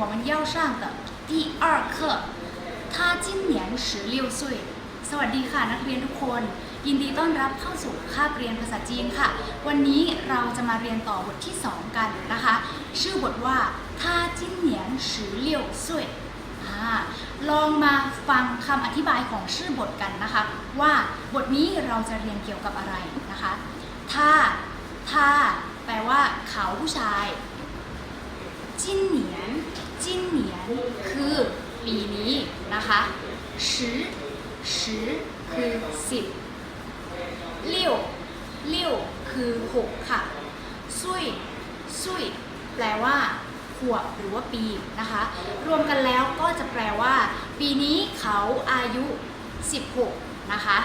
我们要上的第二课，他今年十六岁。สวัสดีค่ะนักเรียนทุกคน ยินดีต้อนรับเข้าสู่คาบเรียนภาษาจีนค่ะ วันนี้เราจะมาเรียนต่อบทที่ 2 กันนะคะ ชื่อบทว่า他今年十六岁อ่าลองมาฟังคำอธิบายของชื่อบทกันนะคะ ว่าบทนี้เราจะเรียนเกี่ยวกับอะไรนะคะถ้าถ้าแปลว่าเขาผู้ชาย จิ้นเหนียน ย จินเหนียนคือปีนี้นะคะ十十คือสิบเลี่ยวเลี่ยวคือหกค่ะซุยซุยแปลว่าขวบหรือว่าปีนะคะ รวมกันแล้วก็จะแปลว่า ปีนี้เขาอายุ 16 นะคะ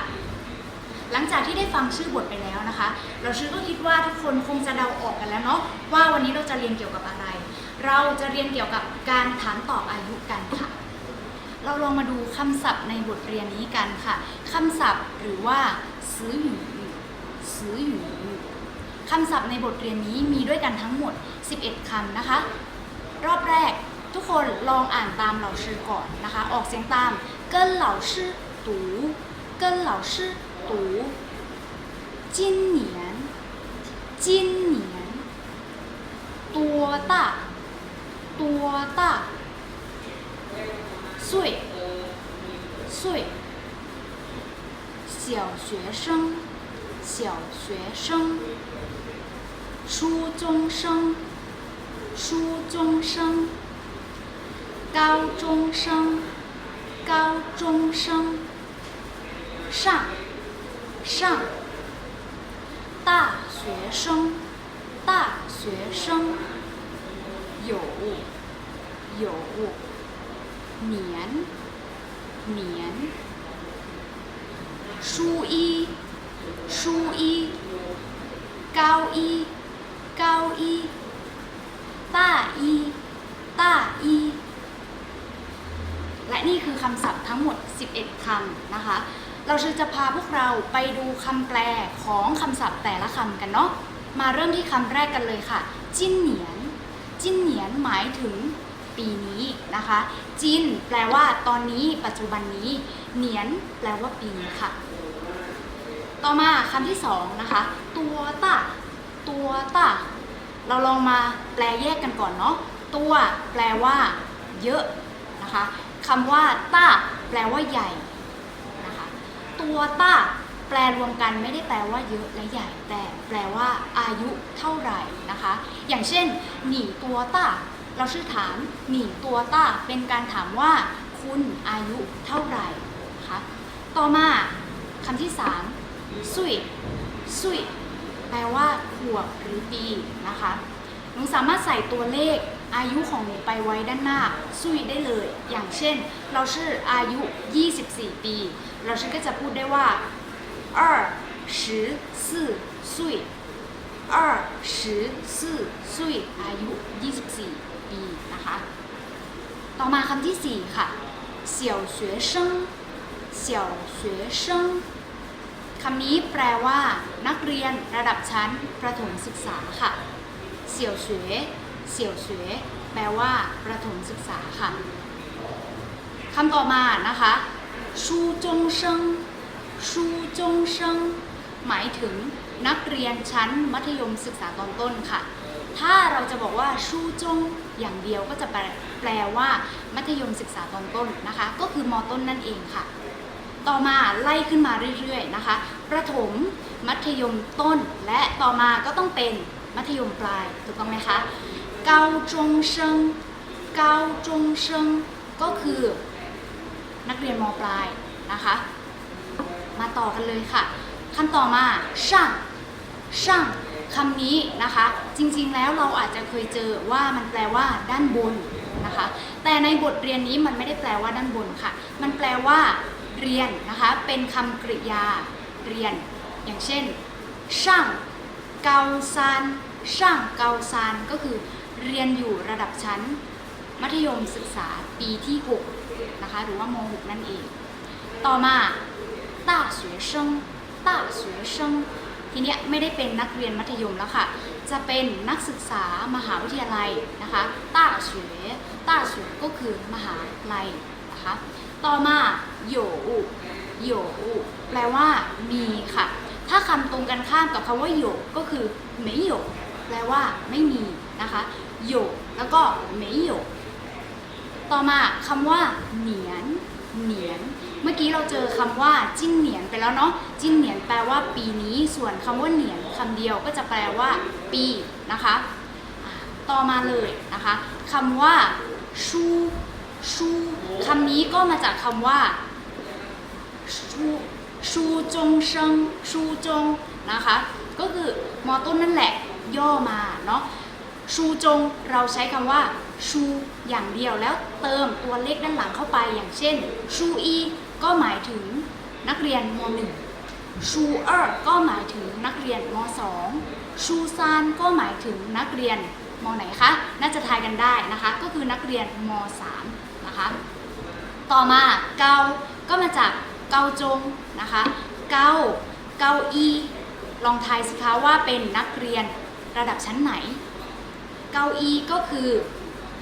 หลังจากที่ได้ฟังชื่อบทไปแล้วนะคะ เราชื่อก็คิดว่าทุกคนคงจะเดาออกกันแล้วเนาะว่าวันนี้เราจะเรียนเกี่ยวกับอะไร เราจะเรียนเกี่ยวกับการถามตอบอายุกันค่ะ เราลองมาดูคำศัพท์ในบทเรียนนี้กันค่ะคำศัพท์หรือว่าซื้อหยูซื้อหยูคำศัพท์ในบทเรียนนี้มีด้วยกันทั้งหมด 11คำนะคะ รอบแรกทุกคนลองอ่านตามเหล่าชื่อก่อนนะคะ ออกเสียงตามเกินเหล่าชื่อตูเกินเหล่าชื่อตูจินเหนียนจินเหนียนตัวตา 多大？岁岁。小学生小学生。初中生初中生。高中生高中生。上上。大学生大学生。ูโยูเหนียนเหนียนชูอีชูอีเกาอีเกาอีต้าอีต้าอีและนี่คือคำศัพท์ทั้งหมด 11คำนะคะ เราจะพาพวกเราไปดูคำแปลของคำศัพท์แต่ละคำกันเนาะมาเริ่มที่คำแรกกันเลยค่ะ จิ้นเหนีย จิ้นเหนียนหมายถึงปีนี้นะคะ จินแปลว่าตอนนี้ปัจจุบันนี้ เหนียนแปลว่าปีค่ะ ต่อมาคำที่สองนะคะ ตัวตาตัวตาเราลองมาแปลแยกกันก่อนเนาะ ตัวแปลว่า เยอะนะคะคำว่าต้าแปลว่าใหญ่นะคะ ตัวต้า แปลรวมกันไม่ได้แปลว่าเยอะและใหญ่ แต่แปลว่าอายุเท่าไหร่นะคะ อย่างเช่น หนีตัวต้าเราชื่อถามหนีตัวต้าเป็นการถามว่าคุณอายุเท่าไหร่นะคะต่อมาคำที่สามซุยซุยแปลว่าขวบหรือปีนะคะหนูสามารถใส่ตัวเลขอายุของหนูไปไว้ด้านหน้าซุยได้เลย อย่างเช่น เราชื่ออายุ 24 ปี เราชื่อก็จะพูดได้ว่า 二十四岁二十四岁อายุ 24 ปีนะคะ ต่อมาคำที่ 4 ค่ะเสี่ยว学生เสี่ยว学生คำนี้แปลว่า นักเรียนระดับชั้นประถมศึกษาค่ะเสี่ยวเฉวเสี่ยวเฉวแปลว่า ประถมศึกษาค่ะคำต่อมานะคะชูจงเชิง ชูจงเชิงหมายถึงนักเรียนชั้นมัธยมศึกษาตอนต้นค่ะ ถ้าเราจะบอกว่าชูจงอย่างเดียวก็จะแปลแปลว่า มัธยมศึกษาตอนต้นนะคะ ก็คือมต้นนั่นเองค่ะ ต่อมาไล่ขึ้นมาเรื่อยๆนะคะประถมมัธยมต้น และต่อมาก็ต้องเป็นมัธยมปลายถูกต้องไหมคะเกาจงเชิงเกาจงเชิงก็คือ นักเรียนมปลายนะคะ มาต่อกันเลยค่ะคำต่อมาช่างช่างคำนี้นะคะ จริงๆแล้วเราอาจจะเคยเจอว่ามันแปลว่าด้านบนนะคะ แต่ในบทเรียนนี้มันไม่ได้แปลว่าด้านบนค่ะ มันแปลว่า เรียนนะคะ เป็นคำกริยาเรียน อย่างเช่นช่างเกาซานช่างเกาซานก็คือเรียนอยู่ระดับชั้น มัธยมศึกษาปีที่6นะคะหรือว่าม 6 นั่นเอง ต่อมา 大学生大学生 ทีเนี้ยไม่ได้เป็นนักเรียนมัธยมแล้วค่ะ จะเป็นนักศึกษามหาวิทยาลัยนะคะต้าเฉวยต้าเฉวยก็คือมหาลัยนะคะ ต่อมาโยอูโยอูแปลว่ามีค่ะ ถ้าคำตรงกันข้ามกับคำว่าโยก็คือไม่โยแปลว่าไม่มีนะคะโยแล้วก็ไม่โยต่อมาคำว่าเหนียนเหนียน เมื่อกี้เราเจอคำว่าจิ้นเหนียนไปแล้วเนาะจิ้นเหนียนแปลว่าปีนี้ ส่วนคำว่าเหนียนคำเดียวก็จะแปลว่าปีนะคะ ต่อมาเลยนะคะคำว่าชูชูคำนี้ก็มาจากคำว่าชูชูจงเชิงชูจงนะคะ ก็คือมอต้นนั่นแหละย่อมาเนาะชูจงเราใช้คำว่าชูอย่างเดียวแล้วเติมตัวเลขด้านหลังเข้าไปอย่างเช่นชูอี ก็หมายถึงนักเรียนม .1 ชูเออร์ก็หมายถึงนักเรียนม .2 ชูซานก็หมายถึงนักเรียนมไหนคะ น่าจะทายกันได้นะคะ ก็คือนักเรียนม .3 นะคะ ต่อมาเกา ก็มาจากเกาจงนะคะ เกา เกาอี ลองทายสิคะว่าเป็นนักเรียนระดับชั้นไหน เกาอีก็คือ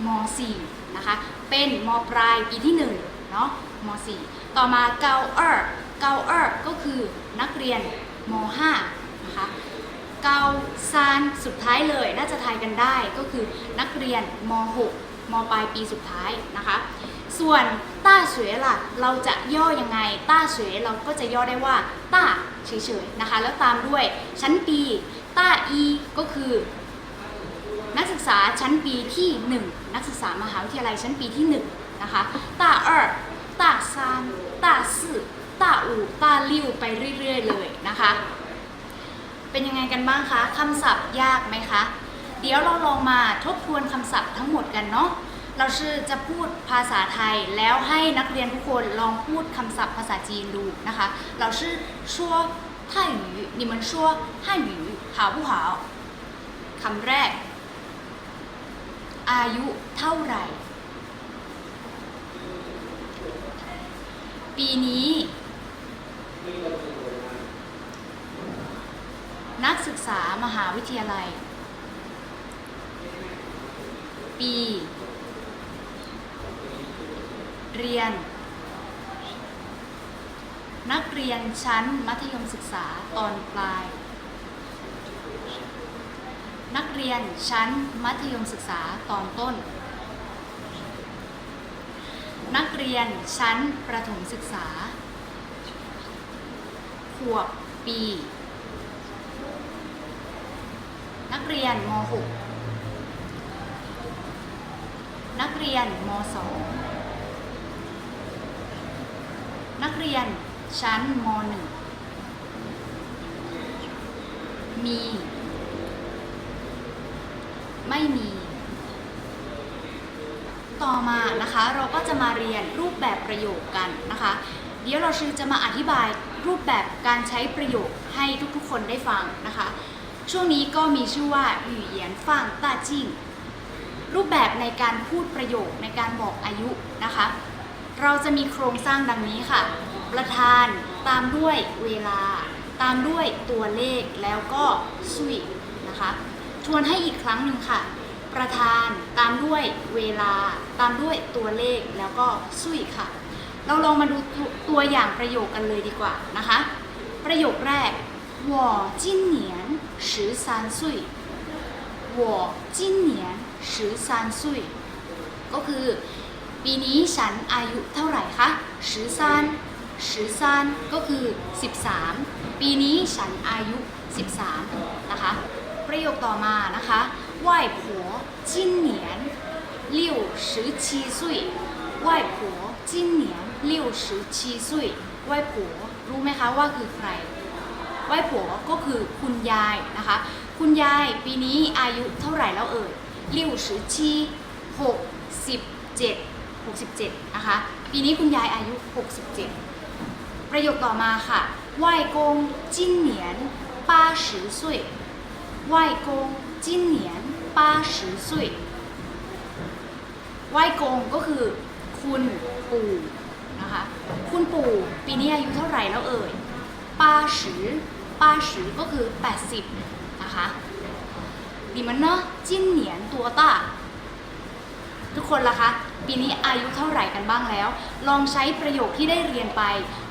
ม .4 นะคะ เป็นมปลายปีที่1เนาะม .4 ต่อมาเกาเออเกาเออก็คือนักเรียนม .5 นะคะเกาซานสุดท้ายเลยน่าจะทายกันได้ก็คือนักเรียนม .6 มปลายปีสุดท้ายนะคะ ส่วนต้าเฉวยล่ะเราจะย่อยังไง ต้าเฉวยเราก็จะย่อได้ว่า ต้าเฉยๆนะคะ แล้วตามด้วยชั้นปี ต้าอีก็คือ นักศึกษาชั้นปีที่ 1 นักศึกษามหาวิทยาลัยชั้นปีที่ 1 นะคะ ต้าเออ ต้าซานต้าสี่ต้าอูต้าลิ่วไปเรื่อยๆเลยนะคะ เป็นยังไงกันบ้างคะคำศัพท์ยากไหมคะ เดี๋ยวเราลองมาทบทวนคำศัพท์ทั้งหมดกันเนาะ เราชื่อจะพูดภาษาไทยแล้วให้นักเรียนทุกคนลองพูดคำศัพท์ภาษาจีนดูนะคะ เราชื่อ说泰语你们说汉语好不好คำแรก อายุเท่าไหร่ ปีนี้ นักศึกษามหาวิทยาลัย ปี เรียน นักเรียนชั้นมัธยมศึกษาตอนปลาย นักเรียนชั้นมัธยมศึกษาตอนต้น นักเรียนชั้นประถมศึกษา ขวบปี นักเรียนม .6 นักเรียนม .2 นักเรียนชั้นม .1 มี ไม่มี ต่อมานะคะ เราก็จะมาเรียนรูปแบบประโยคกันนะคะ เดี๋ยวเราชื่อจะมาอธิบายรูปแบบการใช้ประโยคให้ทุกๆคนได้ฟังนะคะ ช่วงนี้ก็มีชื่อว่าหยู่เหยียนฟางต้าจิ้งรูปแบบในการพูดประโยคในการบอกอายุนะคะ เราจะมีโครงสร้างดังนี้ค่ะ ประธานตามด้วยเวลา ตามด้วยตัวเลขแล้วก็สุยนะคะ ทวนให้อีกครั้งหนึ่งค่ะ ประธานตามด้วยเวลา ตามด้วยตัวเลขแล้วก็สุยค่ะ เราลองมาดูตัวตัวอย่างประโยคกันเลยดีกว่านะคะ ประโยคแรก我今年十三岁我今年十三岁ก็คือ ปีนี้ฉันอายุเท่าไหร่คะ十三十三ก็คือ 13 ปีนี้ฉันอายุ 13 นะคะ ประโยคต่อมานะคะ外婆 今年六十七岁外婆今年六十七岁外婆รู้ไหมคะว่าคือใครไหว้ผัวก็คือคุณยายนะคะ คุณยายปีนี้อายุเท่าไหร่แล้วเอ่ยลิวสือชีหกสิบเจ็ดหกสิบเจ็ดนะคะ ปีนี้คุณยายอายุ 67 ประโยคต่อมาค่ะ外公今年八十岁外公今年八十岁ไหว้กง ป้าชื่อซุยไหว้กงก็คือคุณปู่นะคะ คุณปู่ปีนี้อายุเท่าไหร่แล้วเอ่ยป้าชือป้าชือก็คือ 80 นะคะดีมันเนาะจิ้นเหนียนตัวต้าทุกคนล่ะคะ ปีนี้อายุเท่าไหร่กันบ้างแล้ว ลองใช้ประโยคที่ได้เรียนไป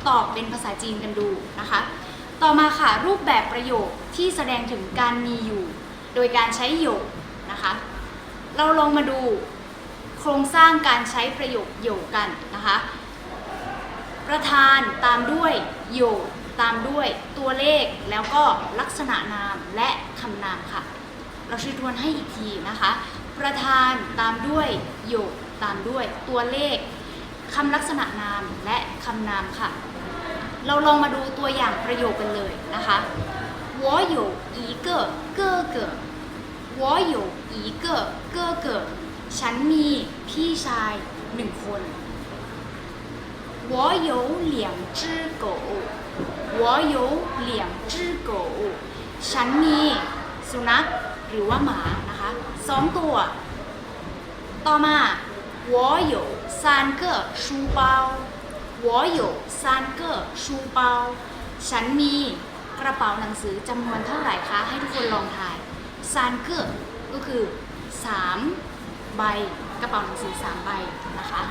ตอบเป็นภาษาจีนกันดูนะคะ ต่อมาค่ะ รูปแบบประโยคที่แสดงถึงการมีอยู่ โดยการใช้โยค เราลองมาดูโครงสร้างการใช้ประโยคโยกกันนะคะ ประธานตามด้วยโยกตามด้วยตัวเลขแล้วก็ลักษณะนามและคำนามค่ะ เราช่วยทวนให้อีกทีนะคะ ประธานตามด้วยโยกตามด้วยตัวเลขคำลักษณะนามและคำนามค่ะ เราลองมาดูตัวอย่างประโยคกันเลยนะคะ我有一个哥哥 我有一个哥哥ฉันมีพี่ชายหนึ่งคน我有两只狗我有两只狗ฉันมีสุนัขหรือว่าหมานะคะสองตัว ต่อมา我有三个书包我有三个书包ฉันมีกระเป๋าหนังสือจำนวนเท่าไหร่คะ ให้ทุกคนลองทาย ซานเกอก็คือ 3 ใบ กระเป๋าหนังสือ 3 ใบนะคะ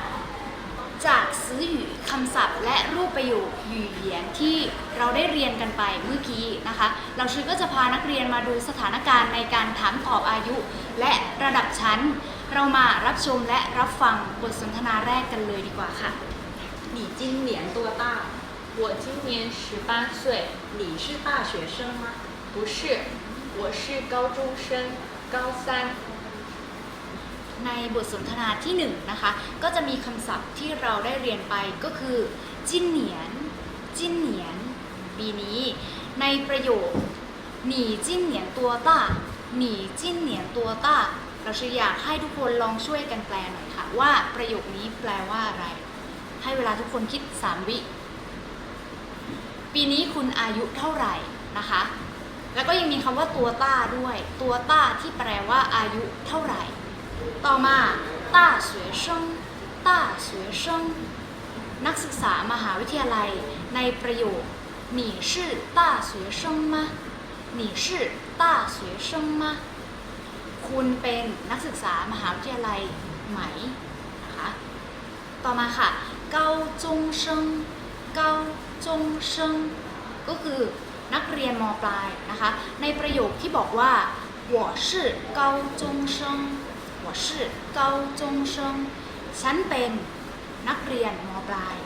จากซื้อหยูคำศัพท์ และรูปประโยคหยู่เหยียนที่เราได้เรียนกันไปเมื่อกี้นะคะ เราชื่อก็จะพานักเรียนมาดูสถานการณ์ในการถามตอบอายุ และระดับชั้น เรามารับชมและรับฟังบทสนทนาแรกกันเลยดีกว่าค่ะ 你今年多大？我今年十八岁，你是大学生吗？不是， 我是高中生，高三。 ในบทสนทนาที่1นงนะคะ ก็จะมีคำศัพท์ที่เราได้เรียนไปก็คือจิ้นเหนียน จิ้นเหนียน ปีนี้ ในประโยคหนีจิ้นเหนียนตัวต้าหนีจิ้นเหนียนตัวต้า เราจะอยากให้ทุกคนลองช่วยกันแปลหน่อยค่ะ ว่าประโยคนี้แปลว่าอะไร ให้เวลาทุกคนคิด 3 วิ ปีนี้คุณอายุเท่าไหร่นะคะ แล้วก็ยังมีคำว่าตัวต้าด้วย ตัวต้าที่แปลว่าอายุเท่าไหร่ ต่อมาต้า学生ต้า学生นักศึกษามหาวิทยาลัยในประโยค你是大学生吗你是大学生吗คุณเป็นนักศึกษามหาวิทยาลัยไหมนะคะต่อมาค่ะเกาจงเชิงเกาจงเชิงก็คือ นักเรียนมปลายนะคะในประโยคที่บอกว่า我是高中生我是高中生ฉันเป็นนักเรียนมปลาย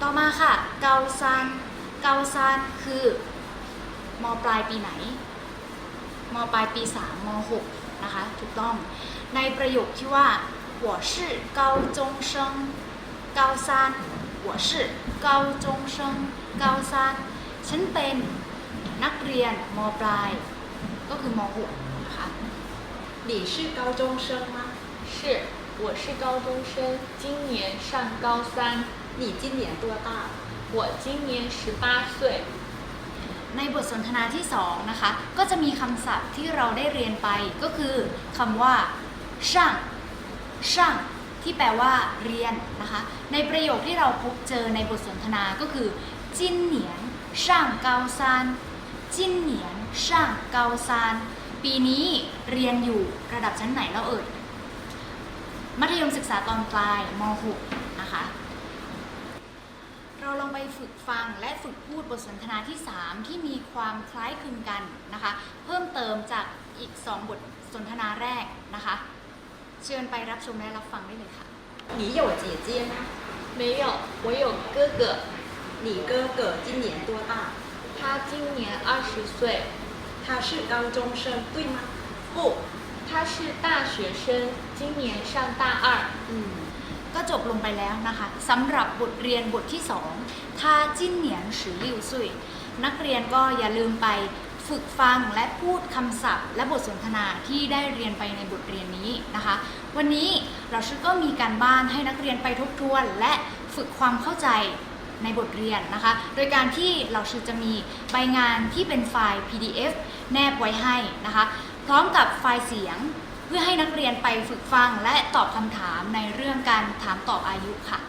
ต่อมาค่ะ เกาซาน เกาซานคือ มปลายปีไหน มปลายปี 3 ม 6 นะคะ ถูกต้อง ในประโยคที่ว่า我是高中生高三我是高中生高三 ฉันเป็นนักเรียนมปลาย ก็คือม 6 นะคะ 你是高中生吗？是，我是高中生，今年上高三。你今年多大？我今年十八岁。 ในบทสนทนาที่2นะคะ ก็จะมีคำศัพท์ที่เราได้เรียนไปก็คือคำว่าช่างช่างที่แปลว่าเรียนนะคะ ในประโยคที่เราพบเจอในบทสนทนาก็คือจินเหนียน ช่างเกาซานจินเหนียนช่างเกาซานปีนี้เรียนอยู่ระดับชั้นไหนแล้วเอ่ย มัธยมศึกษาตอนปลายม .6 นะคะ เราลองไปฝึกฟังและฝึกพูดบทสนทนาที่ 3 ที่มีความคล้ายคลึงกันนะคะ เพิ่มเติมจากอีก 2 บทสนทนาแรกนะคะ เชิญไปรับชมและรับฟังได้เลยค่ะ 你有姐姐吗？没有，我有哥哥， 你哥哥今年多大？他今年二十岁，他是高中生，对吗？不，他是大学生，今年上大二。嗯， ก็จบลงไปแล้วนะคะสำหรับบทเรียนบทที่2ท่าจิ้นเหนียนสือลิวซุยนักเรียนก็อย่าลืมไปฝึกฟังและพูดคำศัพท์ และบทสนทนาที่ได้เรียนไปในบทเรียนนี้นะคะ วันนี้เราชื่อก็มีการบ้านให้นักเรียนไปทบทวน และฝึกความเข้าใจ ในบทเรียนนะคะ โดยการที่เราชื่อจะมีใบงานที่เป็นไฟล์ PDF แนบไว้ให้นะคะ พร้อมกับไฟล์เสียงเพื่อให้นักเรียนไปฝึกฟังและตอบคำถามในเรื่องการถามตอบอายุค่ะ